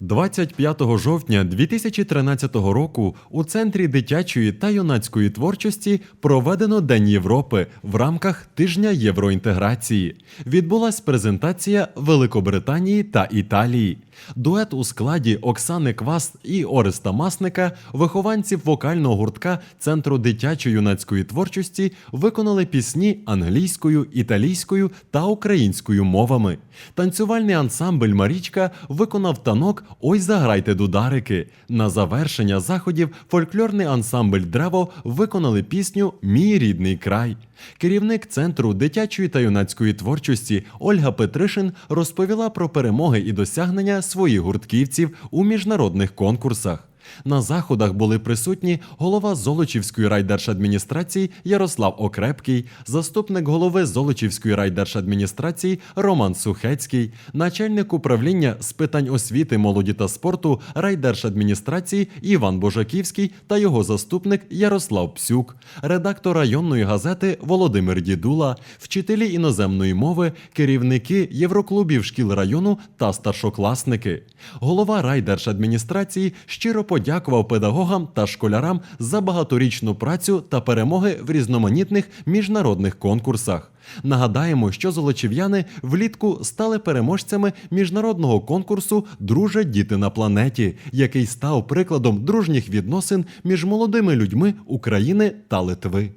25 жовтня 2013 року у центрі дитячої та юнацької творчості проведено День Європи в рамках тижня євроінтеграції. Відбулась презентація Великобританії та Італії. Дует у складі Оксани Кваст і Ореста Масника, вихованців вокального гуртка Центру дитячо-юнацької творчості, виконали пісні англійською, італійською та українською мовами. Танцювальний ансамбль Марічка виконав танок Ой заграйте дударики. На завершення заходів фольклорний ансамбль Древо виконали пісню Мій рідний край. Керівник центру дитячої та юнацької творчості Ольга Петришин розповіла про перемоги і досягнення своїх гуртківців у міжнародних конкурсах. На заходах були присутні голова Золочівської райдержадміністрації Ярослав Окрепкий, заступник голови Золочівської райдержадміністрації Роман Сухецький, начальник управління з питань освіти, молоді та спорту райдержадміністрації Іван Божаківський та його заступник Ярослав Псюк, редактор районної газети Володимир Дідула, вчителі іноземної мови, керівники євроклубів шкіл району та старшокласники. Голова райдержадміністрації щиро подякував педагогам та школярам за багаторічну працю та перемоги в різноманітних міжнародних конкурсах. Нагадаємо, що золочів'яни влітку стали переможцями міжнародного конкурсу Друже діти на планеті, який став прикладом дружніх відносин між молодими людьми України та Литви.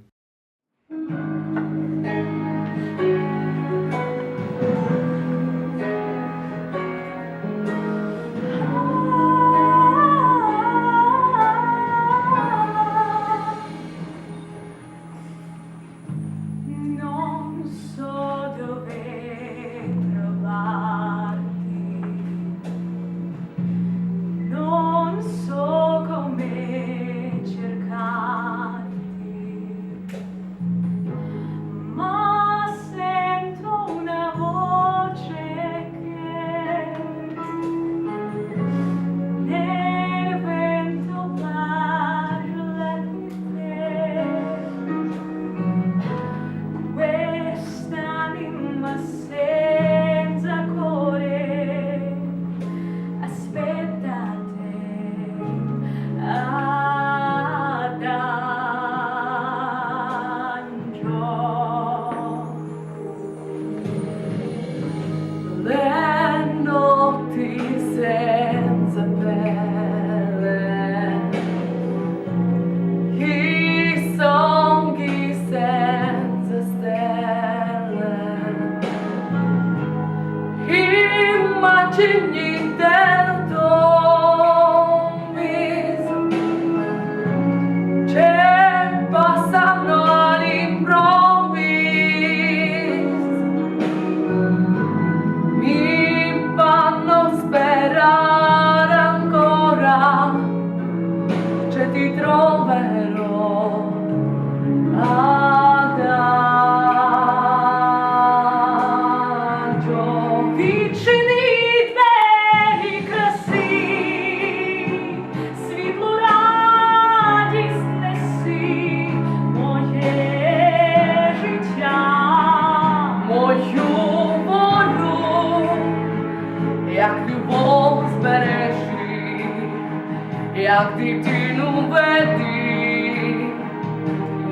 Як дитину веди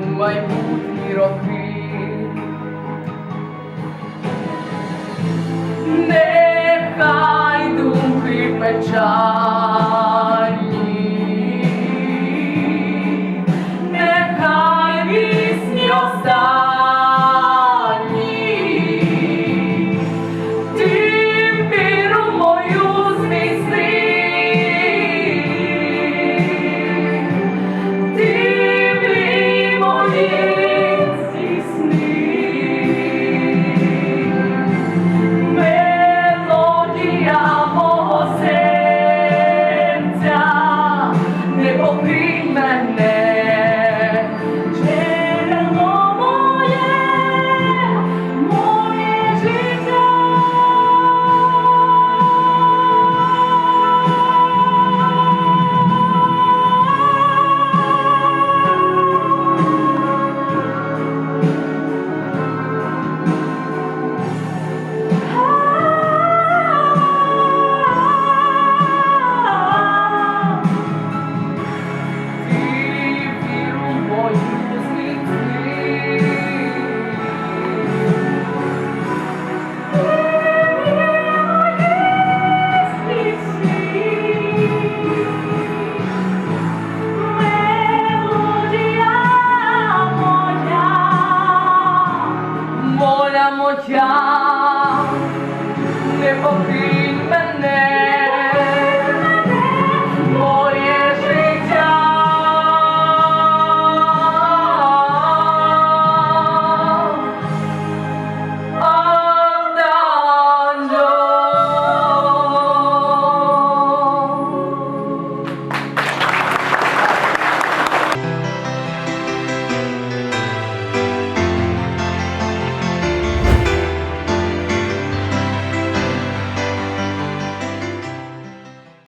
у майбутні роки. Нехай думки печаль